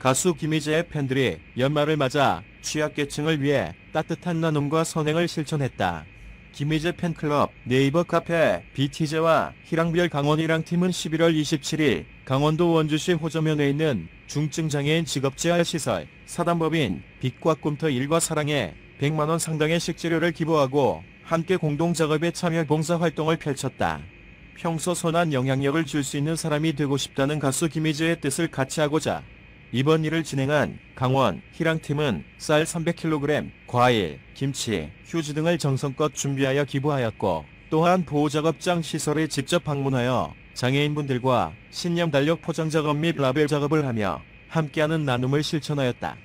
가수 김희재의 팬들이 연말을 맞아 취약계층을 위해 따뜻한 나눔과 선행을 실천했다. 김희재 팬클럽 네이버 카페 비티제와 희랑별 강원이랑 팀은 11월 27일 강원도 원주시 호저면에 있는 중증장애인 직업재활시설 사단법인 빛과 꿈터 일과 사랑에 100만원 상당의 식재료를 기부하고 함께 공동작업에 참여 봉사활동을 펼쳤다. 평소 선한 영향력을 줄 수 있는 사람이 되고 싶다는 가수 김희재의 뜻을 같이 하고자 이번 일을 진행한 강원 희랑팀은 쌀 300kg, 과일, 김치, 휴지 등을 정성껏 준비하여 기부하였고 또한 보호작업장 시설에 직접 방문하여 장애인분들과 신념 달력 포장 작업 및 라벨 작업을 하며 함께하는 나눔을 실천하였다.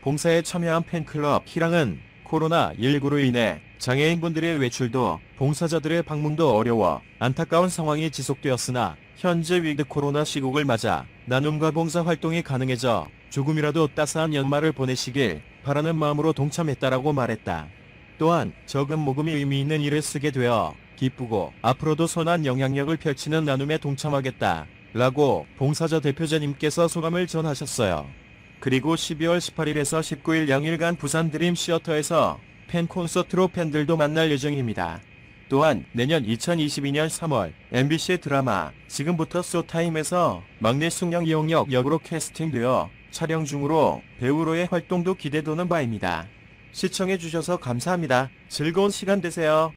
봉사에 참여한 팬클럽 희랑은 코로나19로 인해 장애인분들의 외출도 봉사자들의 방문도 어려워 안타까운 상황이 지속되었으나 현재 위드 코로나 시국을 맞아 나눔과 봉사 활동이 가능해져 조금이라도 따스한 연말을 보내시길 바라는 마음으로 동참했다라고 말했다. 또한 적은 모금이 의미 있는 일을 쓰게 되어 기쁘고 앞으로도 선한 영향력을 펼치는 나눔에 동참하겠다. 라고 봉사자 대표자님께서 소감을 전하셨어요. 그리고 12월 18일에서 19일 양일간 부산 드림 시어터에서 팬 콘서트로 팬들도 만날 예정입니다. 또한 내년 2022년 3월 MBC 드라마 지금부터 쇼타임에서 막내 숙양 이용역 역으로 캐스팅되어 촬영 중으로 배우로의 활동도 기대되는 바입니다. 시청해주셔서 감사합니다. 즐거운 시간 되세요.